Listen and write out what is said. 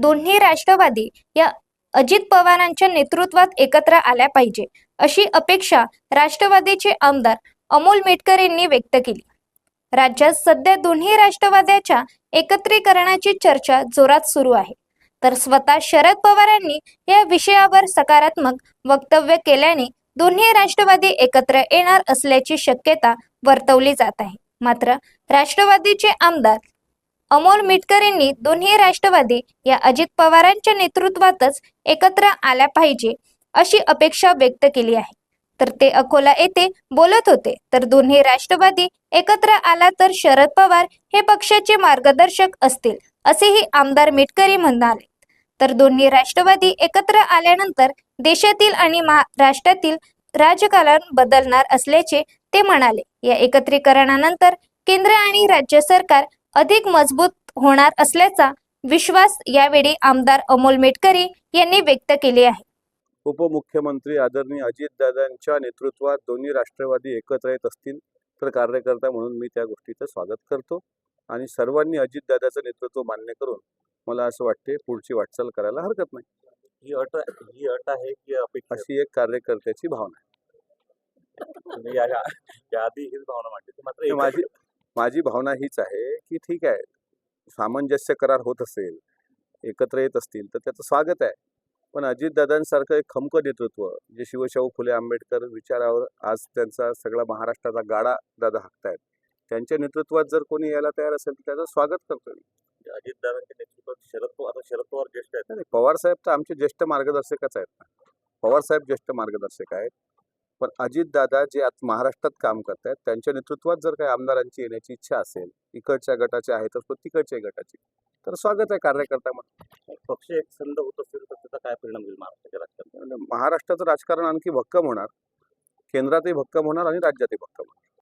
दोन्ही राष्ट्रवादी या अजित पवारांच्या नेतृत्वात एकत्र आल्या पाहिजे अशी अपेक्षा राष्ट्रवादीचे आमदार अमोल मेटकर यांनी व्यक्त केली. राज्यात सध्या दोन्ही राष्ट्रवाद्याच्या एकत्रीकरणाची चर्चा जोरात सुरू आहे. तर स्वतः शरद पवारांनी या विषयावर सकारात्मक वक्तव्य केल्याने दोन्ही राष्ट्रवादी एकत्र येणार असल्याची शक्यता वर्तवली जात आहे. मात्र राष्ट्रवादीचे आमदार अमोल मिटकर यांनी दोन्ही राष्ट्रवादी या अजित पवारांच्या नेतृत्वातच एकत्र आल्या पाहिजे अशी अपेक्षा व्यक्त केली आहे. तर ते अकोला येथे बोलत होते. तर दोन्ही राष्ट्रवादी एकत्र आला तर शरद पवार हे पक्षाचे मार्गदर्शक असतील असेही आमदार मिटकरी म्हणाले. तर दोन्ही राष्ट्रवादी एकत्र आल्यानंतर देशातील आणि महाराष्ट्रातील राजकारण बदलणार असल्याचे ते म्हणाले. या एकत्रीकरणानंतर केंद्र आणि राज्य सरकार अधिक मजबूत होणार असल्याचा विश्वास यावेळी आमदार अमोल मेटकरी यांनी व्यक्त केले आहे. उपमुख्यमंत्री आदरणीय अजितदादांच्या नेतृत्वात दोन्ही राष्ट्रवादी एकत्र येत असतील तर कार्यकर्ता म्हणून मी त्या गोष्टीचं स्वागत करतो आणि सर्वांनी अजितदादाचं नेतृत्व मान्य करून मला असं वाटते पुढची वाटचाल करायला हरकत नाही. ही अट ही अट आहे की अपेक्षा अशी एक कार्यकर्त्याची भावना आहे. माझी माझी भावना हीच आहे की ठीक आहे सामंजस्य करार होत असेल एकत्र येत असतील तर त्याचं स्वागत आहे. पण अजितदादांसारखं एक खमकं नेतृत्व जे शिवशाहू फुले आंबेडकर विचारावर आज त्यांचा सगळा महाराष्ट्राचा गाडा दादा हाकतायत. त्यांच्या नेतृत्वात जर कोणी यायला तयार असेल तर त्याचं स्वागत करतो मी. अजितदादांच्या नेतृत्वात शरद पवार आता शरद पवार ज्येष्ठ आहेत. पवार साहेब तर आमचे ज्येष्ठ मार्गदर्शकच आहेत ना. पवार साहेब ज्येष्ठ मार्गदर्शक आहेत. पण अजितदादा जे आज महाराष्ट्रात काम करतायत त्यांच्या नेतृत्वात जर काही आमदारांची येण्याची इच्छा असेल इकडच्या गटाचे आहे तर तिकडच्या गटाची तर स्वागत आहे कार्यकर्ता म्हणून. पक्ष एक संध होत असेल तर त्याचा काय परिणाम होईल महाराष्ट्राच्या राजकारणात महाराष्ट्राचं राजकारण आणखी भक्कम होणार. केंद्रातही भक्कम होणार आणि राज्यातही भक्कम होणार.